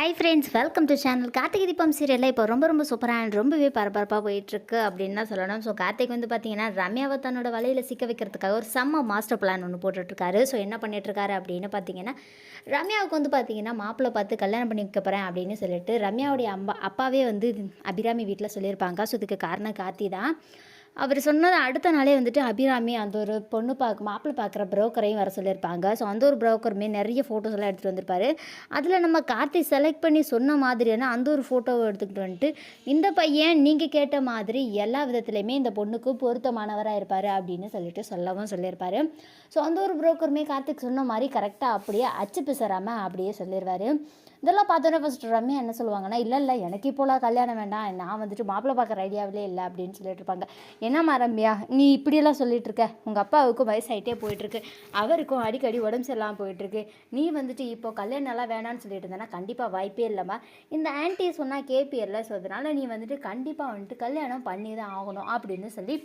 Hi friends welcome to channel Karthigai Deepam சீரியலில் இப்போ ரொம்ப ரொம்ப சூப்பராக அண்ட் ரொம்பவே பரபரப்பாக போயிட்டுருக்கு அப்படின்னு தான் சொல்லணும். ஸோ கார்த்திக் வந்து பார்த்தீங்கன்னா ரம்யாவை தன்னோட வலையில் சிக்க வைக்கிறதுக்காக ஒரு செம்ம மாஸ்டர் பிளான் ஒன்று போட்டுட்ருக்காரு. ஸோ என்ன பண்ணிட்டுருக்காரு அப்படின்னு பார்த்தீங்கன்னா ரம்யாவுக்கு வந்து பார்த்தீங்கன்னா மாப்பிள்ளை பார்த்து கல்யாணம் பண்ணி வைக்க போகிறேன் அப்படின்னு சொல்லிட்டு ரம்யாவுடைய அம்மா அப்பாவே வந்து அபிராமி வீட்டில் சொல்லியிருப்பாங்க. ஸோ இதுக்கு காரணம் கார்த்தி தான். அவர் சொன்னது அடுத்த நாளே வந்துட்டு அபிராமி அந்த ஒரு பொண்ணு பார்க்க மாப்பிள்ளை பார்க்குற ப்ரோக்கரையும் வர சொல்லியிருப்பாங்க. ஸோ அந்த ஒரு ப்ரோக்கருமே நிறைய ஃபோட்டோஸ்லாம் எடுத்துகிட்டு வந்திருப்பாரு. அதில் நம்ம கார்த்தி செலக்ட் பண்ணி சொன்ன மாதிரியான அந்த ஒரு ஃபோட்டோவை எடுத்துக்கிட்டு வந்துட்டு இந்த பையன் நீங்கள் கேட்ட மாதிரி எல்லா விதத்துலையுமே இந்த பொண்ணுக்கு பொருத்தமானவராக இருப்பார் அப்படின்னு சொல்லிட்டு சொல்லவும் சொல்லியிருப்பார். ஸோ அந்த ஒரு ப்ரோக்கருமே கார்த்திக் சொன்ன மாதிரி கரெக்டாக அப்படியே அச்சு பிசறாமல் அப்படியே சொல்லிடுவார் இதெல்லாம் பார்த்தோன்னே ஃபஸ்ட் ரம்யா என்ன சொல்லுவாங்கன்னா இல்லை இல்லை எனக்கு இப்போலாம் கல்யாணம் வேண்டாம். நான் வந்துட்டு மாப்பிள்ளை பார்க்குற ஐடியாவிலே இல்லை அப்படின்னு சொல்லிட்டு இருப்பாங்க. என்னம்மா ரம்யா நீ இப்படியெல்லாம் சொல்லிட்டு இருக்க உங்கள் அப்பாவுக்கும் வயசாயிட்டே போயிட்டுருக்கு. அவருக்கும் அடிக்கடி உடம்பு சரியில்லாமல் போயிட்டுருக்கு. நீ வந்துட்டு இப்போ கல்யாணம்லாம் வேணான்னு வேணாம்னு சொல்லிட்டு இருந்தேன்னா கண்டிப்பாக வாய்ப்பே இல்லைம்மா. இந்த ஆன்ட்டி சொன்னால் கேபிஎல்ல ஸோ அதனால் நீ வந்துட்டு கண்டிப்பாக வந்துட்டு கல்யாணம் பண்ணி தான் ஆகணும் அப்படின்னு சொல்லி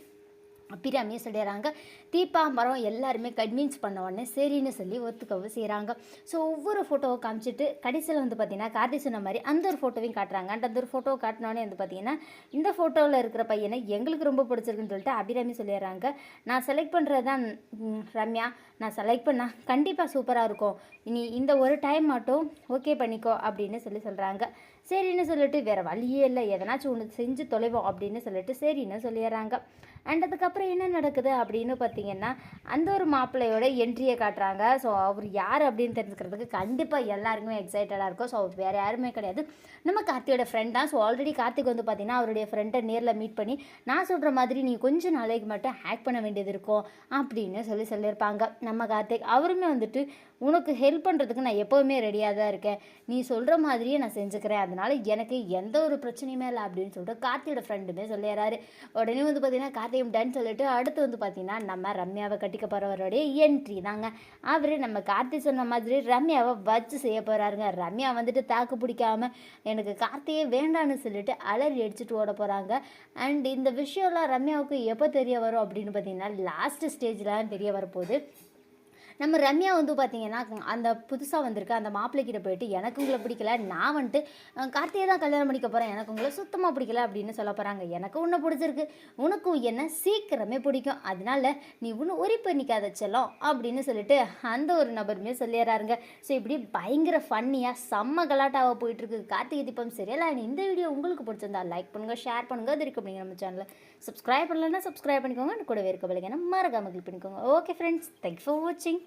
அபிராமியை சொல்லிடுறாங்க. தீபா மரம் எல்லாருமே கன்வின்ஸ் பண்ண உடனே சரின்னு சொல்லி ஒத்துக்கவும் செய்கிறாங்க ஸோ ஒவ்வொரு ஃபோட்டோவை காமிச்சிட்டு கடைசியில் வந்து பார்த்தீங்கன்னா கார்த்தி சொன்ன மாதிரி அந்த ஒரு ஃபோட்டோவையும் காட்டுறாங்க. அண்ட் அந்த ஒரு ஃபோட்டோவை காட்டினோடனே வந்து பார்த்தீங்கன்னா இந்த ஃபோட்டோவில் இருக்கிற பையனை எங்களுக்கு ரொம்ப பிடிச்சிருக்குன்னு சொல்லிட்டு அபிராமி சொல்லிடுறாங்க. நான் செலக்ட் பண்ணுறது தான் ரம்யா. நான் செலக்ட் பண்ணால் கண்டிப்பாக சூப்பராக இருக்கும். இனி இந்த ஒரு டைம் மட்டும் ஓகே பண்ணிக்கோ அப்படின்னு சொல்லி சொல்கிறாங்க சரின்னு சொல்லிட்டு வேறு வழியே இல்லை. எதனாச்சும் ஒன்று செஞ்சு தொலைவோம் அப்படின்னு சொல்லிட்டு சரின்னு சொல்லிடுறாங்க. அண்ட் அதுக்கப்புறம் என்ன நடக்குது அப்படின்னு பார்த்தீங்கன்னா அந்த ஒரு மாப்பிள்ளையோட என்ட்ரியை காட்டுறாங்க. ஸோ அவர் யார் அப்படின்னு தெரிஞ்சுக்கிறதுக்கு கண்டிப்பாக எல்லாருக்குமே எக்ஸைட்டடாக இருக்கும். ஸோ வேறு யாருமே கிடையாது. நம்ம கார்த்தியோட ஃப்ரெண்ட் தான். ஸோ ஆல்ரெடி கார்த்திக் வந்து பார்த்தீங்கன்னா அவருடைய ஃப்ரெண்டை நேரில் மீட் பண்ணி நான் சொல்கிற மாதிரி நீ கொஞ்சம் நாளைக்கு மட்டும் ஹேக் பண்ண வேண்டியது இருக்கும் அப்படின்னு சொல்லி சொல்லியிருப்பாங்க. நம்ம கார்த்திக் அவருமே வந்துட்டு உனக்கு ஹெல்ப் பண்ணுறதுக்கு நான் எப்போவுமே ரெடியாக தான் இருக்கேன். நீ சொல்கிற மாதிரியே நான் செஞ்சுக்கிறேன். அதனால் எனக்கு எந்த ஒரு பிரச்சனையுமே இல்லை அப்படின்னு சொல்லிட்டு கார்த்தியோட ஃப்ரெண்டுமே சொல்லிடுறாரு. உடனே வந்து பார்த்தீங்கன்னா கார்த்திகம் டன் சொல்லிட்டு அடுத்து வந்து பார்த்தீங்கன்னா நம்ம ரம்யாவை கட்டிக்க போகிறவருடைய என்ட்ரி தாங்க. அவர் நம்ம கார்த்தி சொன்ன மாதிரி ரம்யாவை வச்சு செய்ய போகிறாருங்க ரம்யா வந்துட்டு தாக்கு பிடிக்காம எனக்கு கார்த்தியே வேண்டான்னு சொல்லிட்டு அலறி அடிச்சுட்டு ஓட போகிறாங்க அண்ட் இந்த விஷயம்லாம் ரம்யாவுக்கு எப்போ தெரிய வரும் அப்படின்னு பார்த்தீங்கன்னா லாஸ்ட் ஸ்டேஜில் தெரிய வரப்போகுது. நம்ம ரம்யா வந்து பார்த்தீங்கன்னா அந்த புதுசாக வந்திருக்க அந்த மாப்பிள்ளைக்கிட்ட போயிட்டு எனக்கு உங்களை பிடிக்கல நான் வந்துட்டு கார்த்தியை தான் கல்யாணம் பண்ணிக்க போகிறேன் எனக்கு உங்களை சுத்தமாக பிடிக்கல அப்படின்னு சொல்ல போகிறாங்க எனக்கு உன்னை பிடிச்சிருக்கு. உனக்கும் என்ன சீக்கிரமே பிடிக்கும். அதனால நீ ஒன்று உரி பண்ணிக்காத செல்லம் அப்படின்னு சொல்லிட்டு அந்த ஒரு நபருமே சொல்லிடுறாருங்க. ஸோ இப்படி பயங்கர ஃபன்னியாக செம்ம கலாட்டாவாக போயிட்டுருக்கு. கார்த்திகை தீபம் சரியில்ல இந்த வீடியோ உங்களுக்கு பிடிச்சிருந்தா லைக் பண்ணுங்கள் ஷேர் பண்ணுங்கள் அது இருக்கு அப்படிங்கிற நம்ம சேனலில் சப்ஸ்கிரைப் பண்ணலன்னா சப்ஸ்கிரைப் பண்ணிக்கோங்க. கூடவே இருக்க பிள்ளைங்க மறக்காமல் கிளிக் பண்ணிக்கோங்க. ஓகே ஃப்ரெண்ட்ஸ் தேங்க்ஸ் ஃபார் வாட்சிங்